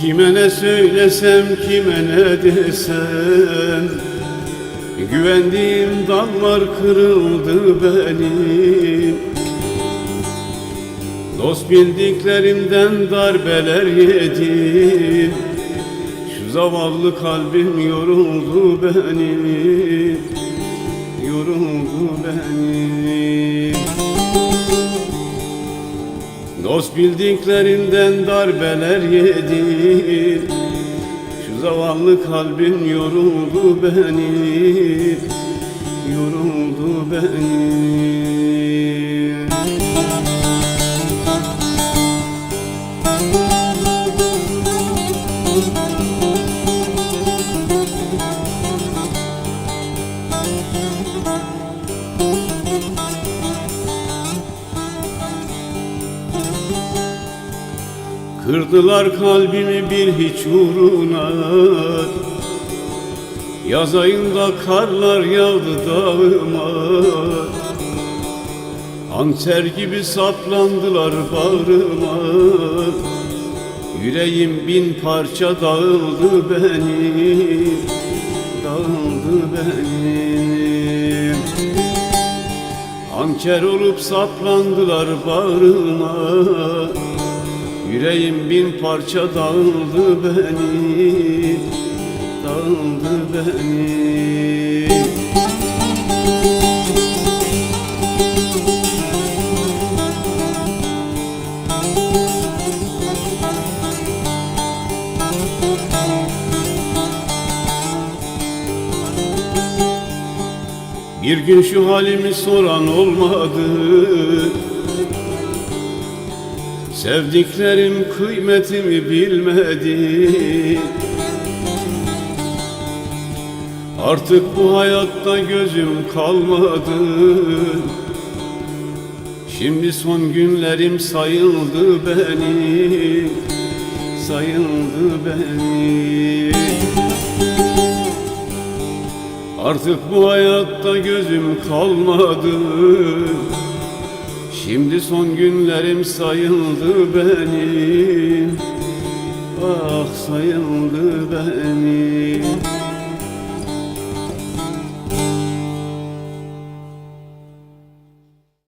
Kime ne söylesem kime ne desem. Güvendiğim dallar kırıldı benim. Dost bildiklerimden darbeler yedim. Şu zavallı kalbim yoruldu benim. Yoruldu benim Dost bildiklerinden darbeler yedim Şu zavallı kalbim yoruldu benim Yoruldu benim Kırdılar kalbimi bir hiç uğruna. Yaz ayında karlar yağdı dağıma. Hançer gibi saplandılar bağrıma. Yüreğim bin parça dağıldı benim Dağıldı benim. Hançer olup saplandılar bağrıma Yüreğim bin parça dağıldı benim Dağıldı benim Bir gün şu halimi soran olmadı Sevdiklerim kıymetimi bilmedi. Artık bu hayatta gözüm kalmadı. Şimdi son günlerim sayıldı benim Sayıldı benim Artık bu hayatta gözüm kalmadı Şimdi son günlerim sayıldı benim. Ah sayıldı benim